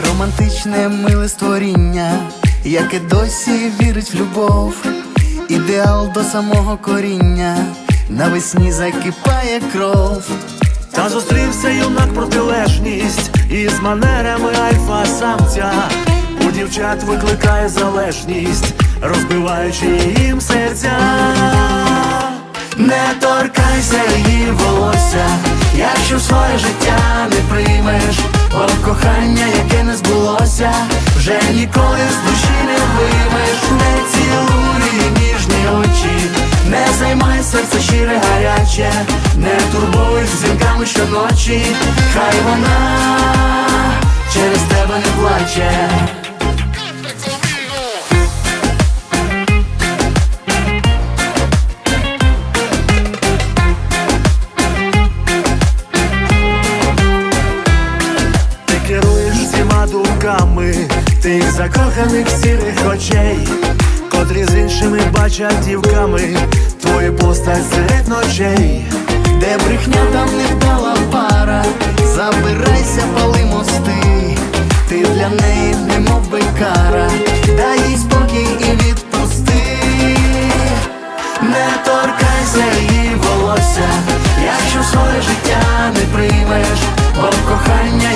Незвичне миле створіння, яке досі вірить в любов, ідеал до самого коріння, навесні закипає кров. Та зустрівся юнак протилежність із манерами альфа-самця. У дівчат викликає залежність, розбиваючи їм серця. Не торкайся її волосся, якщо своє життя не приймеш, бо кохання, яке збулося, вже ніколи з душі не вимеш, не цілуй ніжні очі, не займай серце щире гаряче, не турбуй дзвінками щоночі, хай вона через тебе не плаче. Думками. Тих закоханих сірих очей, котрі з іншими бачать дівками. Твою постать серед ночей. Де брехня там не вдала пара, забирайся, пали мости, ти для неї немов би кара, дай їй спокій і відпусти, не торкайся її волосся, якщо своє життя не приймеш, бо кохання,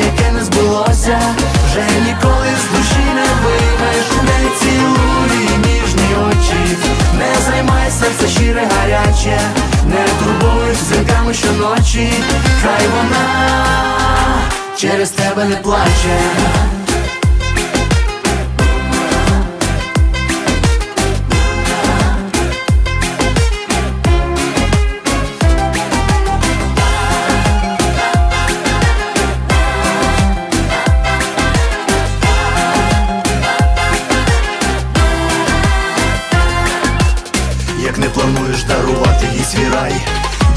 щоночі, хай вона через тебе не плаче. Як не плануєш дарувати їй свій рай,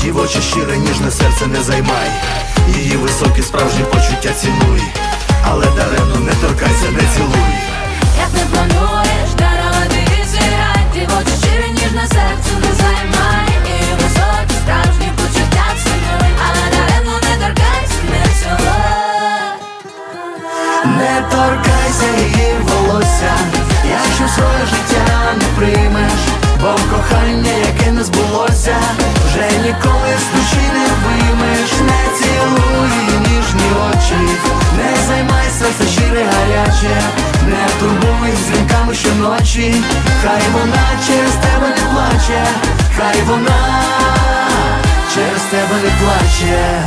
дівоче щире ніжне серце не займай, її високі справжні почуття цінуй, але даремно не торкайся, не цілуй. Як не плануєш дарувати зіграй Дівоче щире ніжне серце не займай. І високі справжні почуття цінуй. Але даремно не торкайся, не цілуй. Не торкайся її волосся, якщо своє життя гаряче, не турбуй дзвінками щоночі, хай вона через тебе не плаче, хай вона через тебе не плаче.